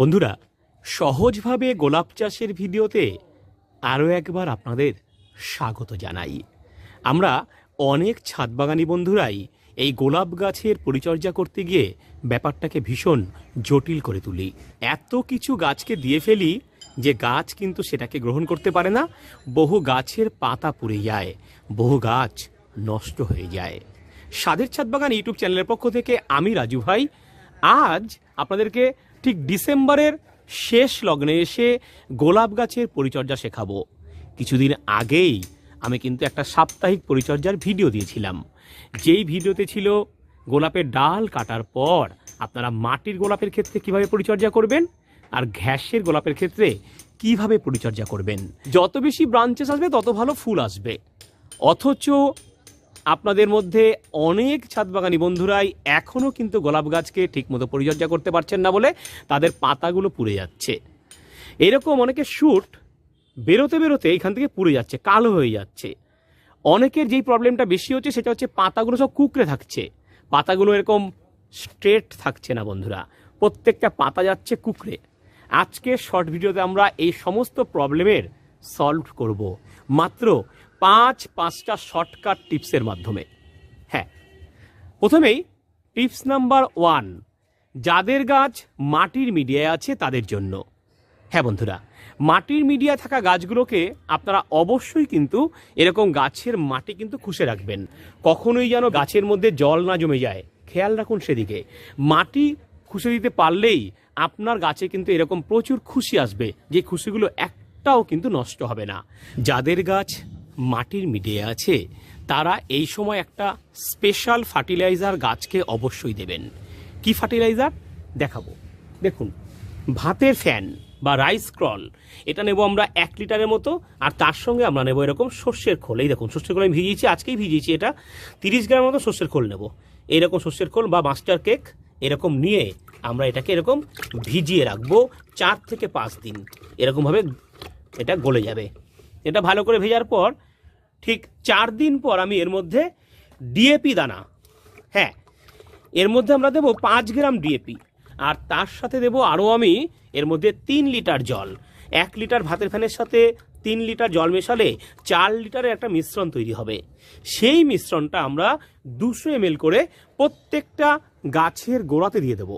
বন্ধুরা, সহজভাবে গোলাপ চাষের ভিডিওতে আরও একবার আপনাদের স্বাগত জানাই। আমরা অনেক ছাদ বাগানি বন্ধুরাই এই গোলাপ গাছের পরিচর্যা করতে গিয়ে ব্যাপারটাকে ভীষণ জটিল করে তুলি। এত কিছু গাছকে দিয়ে ফেলি যে গাছ কিন্তু সেটাকে গ্রহণ করতে পারে না, বহু গাছের পাতা পুড়ে যায়, বহু গাছ নষ্ট হয়ে যায়। স্বাদের ছাদ বাগান ইউটিউব চ্যানেলের পক্ষ থেকে আমি রাজু ভাই। আজ আপনাদেরকে ঠিক ডিসেম্বরের শেষ লগ্নে এসে গোলাপ গাছের পরিচর্যা শেখাবো। কিছুদিন আগেই আমি কিন্তু একটা সাপ্তাহিক পরিচর্যার ভিডিও দিয়েছিলাম। যেই ভিডিওতে ছিল গোলাপের ডাল কাটার পর আপনারা মাটির গোলাপের ক্ষেত্রে কীভাবে পরিচর্যা করবেন আর ঘ্যাসের গোলাপের ক্ষেত্রে কীভাবে পরিচর্যা করবেন। যত বেশি ব্রাঞ্চেস আসবে, তত ভালো ফুল আসবে। অথচ আপনাদের মধ্যে অনেক ছাদ বাগানি বন্ধুরাই এখনও কিন্তু গোলাপ গাছকে ঠিকমতো পরিচর্যা করতে পারছেন না বলে তাদের পাতাগুলো পুড়ে যাচ্ছে। এরকম অনেকে শ্যুট বেরোতে বেরোতে এখান থেকে পুড়ে যাচ্ছে, কালো হয়ে যাচ্ছে। অনেকের যেই প্রবলেমটা বেশি হচ্ছে সেটা হচ্ছে পাতাগুলো সব কুকড়ে থাকছে। পাতাগুলো এরকম স্ট্রেট থাকছে না বন্ধুরা। প্রত্যেকটা পাতা যাচ্ছে কুকড়ে। আজকে শর্ট ভিডিওতে আমরা এই সমস্ত প্রবলেমের সলভ করব। মাত্র পাঁচ, পাঁচটা শর্টকাট টিপসের মাধ্যমে। হ্যাঁ প্রথমেই টিপস নাম্বার ওয়ান, যাদের গাছ মাটির মিডিয়ায় আছে তাদের জন্য। হ্যাঁ বন্ধুরা, মাটির মিডিয়া থাকা গাছগুলোকে আপনারা অবশ্যই কিন্তু এরকম গাছের মাটি কিন্তু খুশে রাখবেন। কখনোই যেন গাছের মধ্যে জল না জমে যায়। খেয়াল রাখুন সেদিকে, মাটি খুশে দিতে পারলেই আপনার গাছে কিন্তু এরকম প্রচুর খুশি আসবে। যে খুশিগুলো একটাও কিন্তু নষ্ট হবে না। যাদের গাছ মাটির মিডিয়ে আছে, তারা এই সময় একটা স্পেশাল ফার্টিলাইজার গাছকে অবশ্যই দেবেন। কি ফার্টিলাইজার? দেখাবো। দেখুন, ভাতের ফ্যান বা রাইস ক্রল, এটা নেব আমরা এক লিটারের মতো, আর তার সঙ্গে আমরা নেব এরকম সর্ষের খোল। এই দেখুন, সর্ষের খোল আমি ভিজিয়েছি, আজকেই ভিজিয়েছি এটা। তিরিশ গ্রাম মতো সর্ষের খোল নেব। এরকম সর্ষের খোল বা মাস্টার কেক এরকম নিয়ে আমরা এটাকে এরকম ভিজিয়ে রাখব চার থেকে পাঁচ দিন। এরকমভাবে এটা গলে যাবে। এটা ভালো করে ভেজার পর ঠিক চার দিন পর আমি এর মধ্যে ডিএপি দানা। হ্যাঁ এর মধ্যে আমরা দেবো পাঁচ গ্রাম ডিএপি আর তার সাথে দেবো আরও আমি এর মধ্যে তিন লিটার জল। এক লিটার ভাতের ফ্যানের সাথে তিন লিটার জল মেশালে চার লিটারের একটা মিশ্রণ তৈরি হবে। সেই মিশ্রণটা আমরা দুশো এম করে প্রত্যেকটা গাছের গোড়াতে দিয়ে দেবো।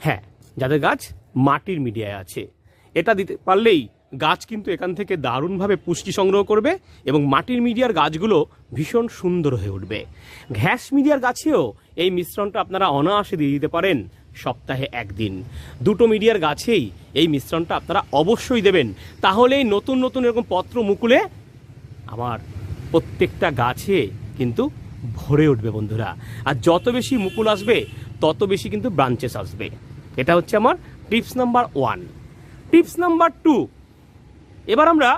হ্যাঁ যাদের গাছ মাটির মিডিয়ায় আছে। এটা দিতে পারলেই গাছ কিন্তু এখান থেকে দারুণভাবে পুষ্টি সংগ্রহ করবে এবং মাটির মিডিয়ার গাছগুলো ভীষণ সুন্দর হয়ে উঠবে। ঘ্যাস মিডিয়ার গাছেও এই মিশ্রণটা আপনারা অনায়াসে দিয়ে দিতে পারেন সপ্তাহে একদিন। দুটো মিডিয়ার গাছেই এই মিশ্রণটা আপনারা অবশ্যই দেবেন। তাহলেই নতুন নতুন এরকম পত্র মুকুলে আমার প্রত্যেকটা গাছে কিন্তু ভরে উঠবে বন্ধুরা। আর যত বেশি মুকুল আসবে, তত বেশি কিন্তু ব্রাঞ্চেস আসবে। এটা হচ্ছে আমার tips number one tips number two এবার আমরা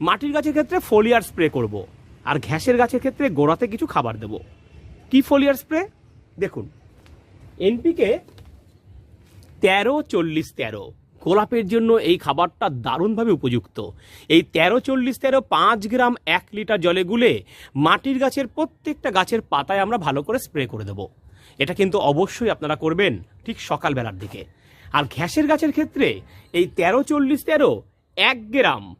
মাটির গাছের ক্ষেত্রে ফোলিয়ার স্প্রে করব, আর ঘ্যাসের গাছের ক্ষেত্রে গোড়াতে কিছু খাবার দেব। কি ফোলিয়ার স্প্রে? দেখুন, এনপিকে তেরো, চল্লিশ, তেরো। গোলাপের জন্য এই খাবারটা দারুণভাবে উপযুক্ত। এই তেরো, চল্লিশ, তেরো, পাঁচ গ্রাম এক লিটার জলে গুলে মাটির গাছের প্রত্যেকটা গাছের পাতায় আমরা ভালো করে স্প্রে করে দেব। এটা কিন্তু অবশ্যই আপনারা করবেন ঠিক সকালবেলার দিকে। আর ঘ্যাসের গাছের ক্ষেত্রে এই তেরো, চল্লিশ, তেরো এক গ্রাম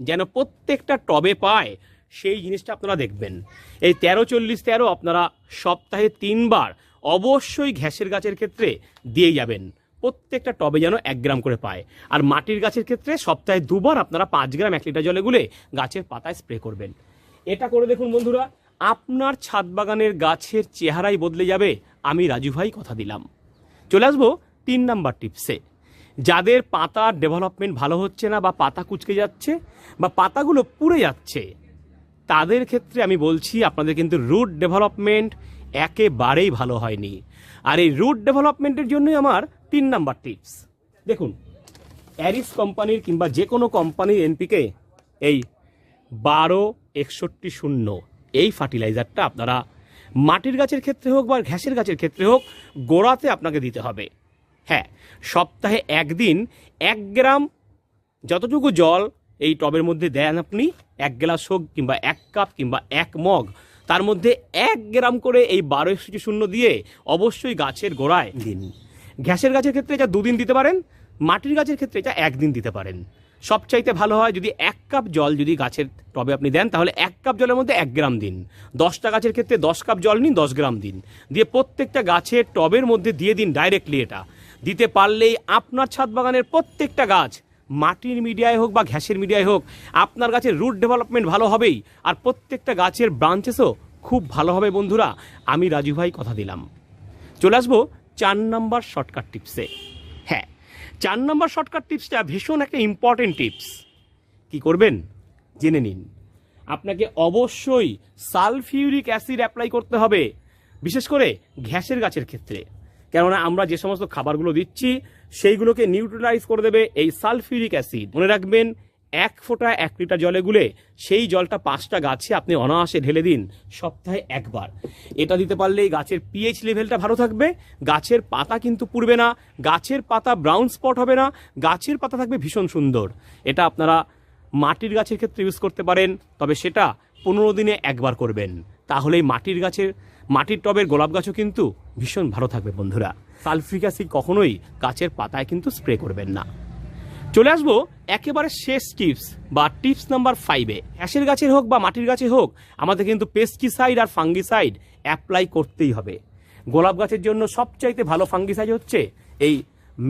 যেন প্রত্যেকটা টবে পায় সেই জিনিসটা আপনারা দেখবেন। এই তেরো, চল্লিশ, তেরো আপনারা সপ্তাহে তিনবার অবশ্যই ঘ্যাসের গাছের ক্ষেত্রে দিয়ে যাবেন। প্রত্যেকটা টবে যেন এক গ্রাম করে পায়। আর মাটির গাছের ক্ষেত্রে সপ্তাহে দুবার আপনারা পাঁচ গ্রাম এক লিটার জলে গুলে গাছের পাতায় স্প্রে করবেন। এটা করে দেখুন বন্ধুরা, আপনার ছাদ বাগানের গাছের চেহারাই বদলে যাবে। আমি রাজু ভাই কথা দিলাম। চলে আসব তিন নাম্বার টিপসে। যাদের পাতার ডেভেলপমেন্ট ভালো হচ্ছে না বা পাতা কুচকে যাচ্ছে বা পাতাগুলো পুড়ে যাচ্ছে, তাদের ক্ষেত্রে আমি বলছি আপনাদের কিন্তু রুট ডেভেলপমেন্ট একেবারেই ভালো হয়নি। আর এই রুট ডেভেলপমেন্টের জন্যই আমার তিন নাম্বার টিপস দেখুন অ্যারিস কোম্পানির কিংবা যে কোনো কোম্পানির এনপিকে এই বারো একষট্টি শূন্য, এই ফার্টিলাইজারটা আপনারা মাটির গাছের ক্ষেত্রে হোক বা ঘ্যাসের গাছের ক্ষেত্রে হোক গোড়াতে আপনাকে দিতে হবে। হ্যাঁ সপ্তাহে একদিন এক গ্রাম যতটুকু জল এই টবের মধ্যে দেন আপনি এক গ্লাস হোক কিংবা এক কাপ কিংবা এক মগ তার মধ্যে এক গ্রাম করে এই বারো একষট্টি শূন্য দিয়ে অবশ্যই গাছের গোড়ায় দিন। গ্যাসের গাছের ক্ষেত্রে যা দুদিন দিতে পারেন মাটির গাছের ক্ষেত্রে এটা একদিন দিতে পারেন। সবচাইতে ভালো হয় যদি এক কাপ জল যদি গাছের টবে আপনি দেন তাহলে এক কাপ জলের মধ্যে এক গ্রাম দিন। দশটা গাছের ক্ষেত্রে দশ কাপ জল নিন দশ গ্রাম দিন। দিয়ে প্রত্যেকটা গাছের টবের মধ্যে দিয়ে দিন ডাইরেক্টলি এটা। দিতে পারলেই আপনার ছাদ বাগানের প্রত্যেকটা গাছ, মাটির মিডিয়ায় হোক বা ঘ্যাসের মিডিয়ায় হোক, আপনার গাছের রুট ডেভেলপমেন্ট ভালো হবেই। আর প্রত্যেকটা গাছের ব্রাঞ্চেসও খুব ভালো হবে বন্ধুরা। আমি রাজু ভাই কথা দিলাম। চলে আসব চার নাম্বার শর্টকাট টিপসে। হ্যাঁ চার নাম্বার শর্টকাট টিপসটা ভীষণ একটা ইম্পর্টেন্ট টিপস। কি করবেন? জেনে নিন। আপনাকে অবশ্যই সালফিউরিক অ্যাসিড অ্যাপ্লাই করতে হবে। বিশেষ করে ঘ্যাসের গাছের ক্ষেত্রে। কেননা আমরা যে সমস্ত খাবারগুলো দিচ্ছি, সেইগুলোকে নিউট্রালাইজ করে দেবে এই সালফিউরিক অ্যাসিড মনে রাখবেন, এক ফোঁটা এক লিটার জলে গুলে সেই জলটা পাঁচটা গাছে আপনি অনায়াসে ঢেলে দিন, সপ্তাহে একবার। এটা দিতে পারলেই গাছের পিএইচ লেভেলটা ভালো থাকবে, গাছের পাতা কিন্তু পুড়বে না, গাছের পাতা ব্রাউন স্পট হবে না, গাছের পাতা থাকবে ভীষণ সুন্দর। এটা আপনারা মাটির গাছের ক্ষেত্রে ইউজ করতে পারেন, তবে সেটা পনেরো দিনে একবার করবেন। তাহলেই মাটির গাছের, মাটির টবের গোলাপ গাছও কিন্তু ভীষণ ভালো থাকবে বন্ধুরা। সালফ্রিক অ্যাসিড কখনোই গাছের পাতায় কিন্তু স্প্রে করবেন না। চলে আসব একেবারে শেষ টিপস বা টিপস নাম্বার ফাইভে অ্যাশের গাছের হোক বা মাটির গাছে হোক, আমাদের কিন্তু পেস্টিসাইড আর ফাঙ্গিসাইড অ্যাপ্লাই করতেই হবে। গোলাপ গাছের জন্য সবচাইতে ভালো ফাঙ্গিসাইড হচ্ছে এই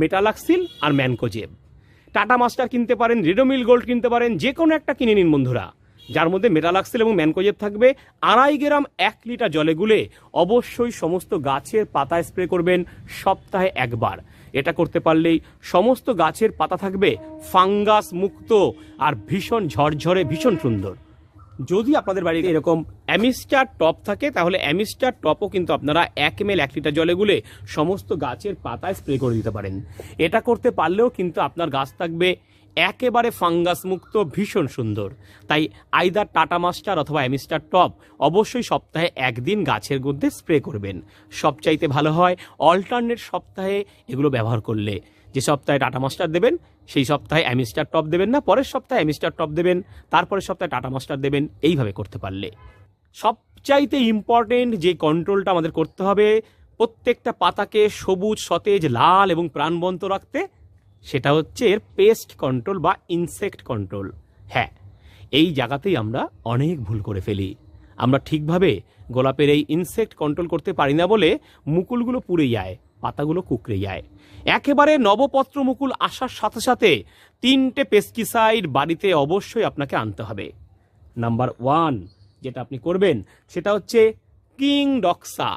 মেটালাক্সিল আর ম্যানকোজেব। টাটা মাস্টার কিনতে পারেন, রেডোমিল গোল্ড কিনতে পারেন যে কোনো একটা কিনে নিন বন্ধুরা। যার মধ্যে মেটালাক্সেল এবং ম্যানকোজেব থাকবে, আড়াই গ্রাম এক লিটার জলে গুলে অবশ্যই সমস্ত গাছের পাতায় স্প্রে করবেন সপ্তাহে একবার। এটা করতে পারলেই সমস্ত গাছের পাতা থাকবে ফাঙ্গাস মুক্ত আর ভীষণ ঝরঝরে, ভীষণ সুন্দর। যদি আপনাদের বাড়িতে এরকম অ্যামিস্টার টপ থাকে, তাহলে অ্যামিস্টার টপও কিন্তু আপনারা এক এম এক লিটার জলে গুলে সমস্ত গাছের পাতায় স্প্রে করে দিতে পারেন। এটা করতে পারলেও কিন্তু আপনার গাছ থাকবে একেবারে ফাঙ্গাস মুক্ত ভীষণ সুন্দর। তাই আইদার টাটা মাস্টার অথবা অ্যামিস্টার টপ অবশ্যই সপ্তাহে একদিন গাছের মধ্যে স্প্রে করবেন। সবচাইতে ভালো হয় অল্টারনেট সপ্তাহে এগুলো ব্যবহার করলে। যে সপ্তাহে টাটা মাস্টার দেবেন, সেই সপ্তাহে অ্যামিস্টার টপ দেবেন না, পরের সপ্তাহে অ্যামিস্টার টপ দেবেন, তারপরের সপ্তাহে টাটা মাস্টার দেবেন, এইভাবে করতে পারলে। সবচাইতে ইম্পর্টেন্ট যে কন্ট্রোলটা আমাদের করতে হবে, প্রত্যেকটা পাতাকে সবুজ, সতেজ, লাল এবং প্রাণবন্ত রাখতে সেটা হচ্ছে এর পেস্ট কন্ট্রোল বা ইনসেক্ট কন্ট্রোল হ্যাঁ এই জায়গাতেই আমরা অনেক ভুল করে ফেলি। আমরা ঠিকভাবে গোলাপের এই ইনসেক্ট কন্ট্রোল করতে পারি না বলে মুকুলগুলো পুড়ে যায়, পাতাগুলো কুকড়ে যায়। একেবারে নবপত্র মুকুল আসার সাথে সাথে তিনটে পেস্টিসাইড বাড়িতে অবশ্যই আপনাকে আনতে হবে। নাম্বার ওয়ান যেটা আপনি করবেন, সেটা হচ্ছে কিং ডক্সা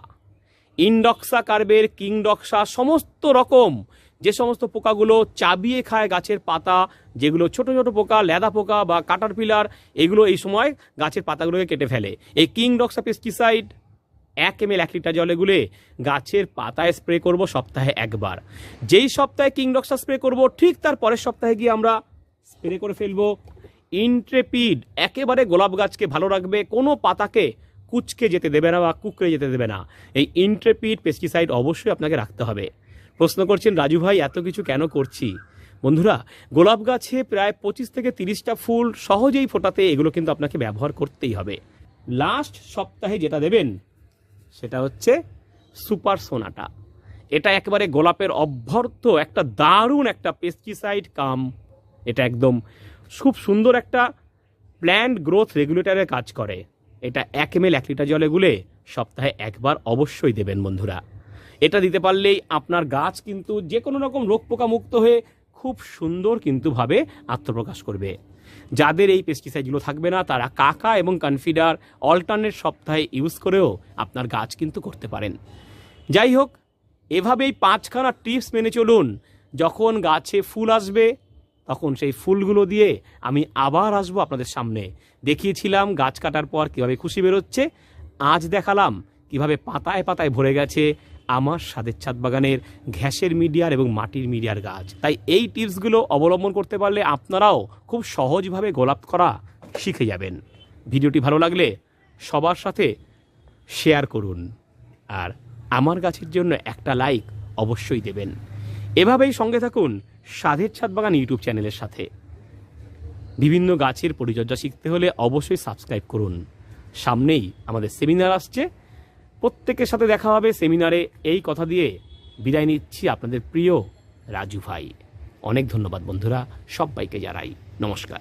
ইনডক্সা কার্বের কিং ডক্সা সমস্ত রকম যে সমস্ত পোকাগুলো চাবিয়ে খায় গাছের পাতা, যেগুলো ছোট ছোট পোকা লেদা পোকা বা কাটার পিলার এগুলো এই সময় গাছের পাতাগুলোকে কেটে ফেলে। এই কিং ডক্সা পেস্টিসাইড এক এম এল এক লিটার জলে গুলে গাছের পাতায় স্প্রে করব সপ্তাহে একবার। যেই সপ্তাহে কিং ডক্সা স্প্রে করব, ঠিক তার পরের সপ্তাহে গিয়ে আমরা স্প্রে করে ফেলব। ইন্ট্রেপিড একেবারে গোলাপ গাছকে ভালো রাখবে, কোনো পাতাকে কুচকে যেতে দেবে না বা কুকড়ে যেতে দেবে না। এই ইন্ট্রেপিড পেস্টিসাইড অবশ্যই আপনাকে রাখতে হবে। প্রশ্ন করছেন, রাজু ভাই, এত কিছু কেন করছি? বন্ধুরা, গোলাপ গাছে প্রায় পঁচিশ থেকে তিরিশটা ফুল সহজেই ফোটাতে এগুলো কিন্তু আপনাকে ব্যবহার করতেই হবে। লাস্ট সপ্তাহে যেটা দেবেন, সেটা হচ্ছে সুপার সোনাটা। এটা একেবারে গোলাপের অভ্যর্থ, একটা দারুণ একটা পেস্টিসাইড কাম। এটা একদম খুব সুন্দর একটা প্ল্যান্ট গ্রোথ রেগুলেটরের কাজ করে। এটা এক এম এল এক লিটার জলে গুলে সপ্তাহে একবার অবশ্যই দেবেন, বন্ধুরা। এটা দিতে পারলেই আপনার গাছ কিন্তু যে কোনো রকম রোগ পোকা মুক্ত হয়ে খুব সুন্দর কিন্তু ভাবে আত্মপ্রকাশ করবে। যাদের এই পেস্টিসাইডগুলো থাকবে না, তারা কাকা এবং কনফিডার অল্টারনেট সপ্তাহে ইউজ করেও আপনার গাছ কিন্তু করতে পারেন। যাই হোক, এভাবেই পাঁচখানা টিপস মেনে চলুন। যখন গাছে ফুল আসবে, তখন সেই ফুলগুলো দিয়ে আমি আবার আসব আপনাদের সামনে। দেখিয়েছিলাম গাছ কাটার পর কীভাবে খুশি বেরোচ্ছে, আজ দেখালাম কীভাবে পাতায় পাতায় ভরে গেছে আমার স্বাদের ছাদ বাগানের ঘ্যাসের মিডিয়ার এবং মাটির মিডিয়ার গাছ। তাই এই টিপসগুলো অবলম্বন করতে পারলে আপনারাও খুব সহজভাবে গোলাপ করা শিখে যাবেন। ভিডিওটি ভালো লাগলে সবার সাথে শেয়ার করুন আর আমার গাছের জন্য একটা লাইক অবশ্যই দেবেন। এভাবেই সঙ্গে থাকুন সাধের ছাদ বাগান ইউটিউব চ্যানেলের সাথে। বিভিন্ন গাছের পরিচর্যা শিখতে হলে অবশ্যই সাবস্ক্রাইব করুন। সামনেই আমাদের সেমিনার আসছে। প্রত্যেকের সাথে দেখা হবে সেমিনারে। এই কথা দিয়ে বিদায় নিচ্ছি আপনাদের প্রিয় রাজু ভাই। অনেক ধন্যবাদ বন্ধুরা, সবাইকে জানাই নমস্কার।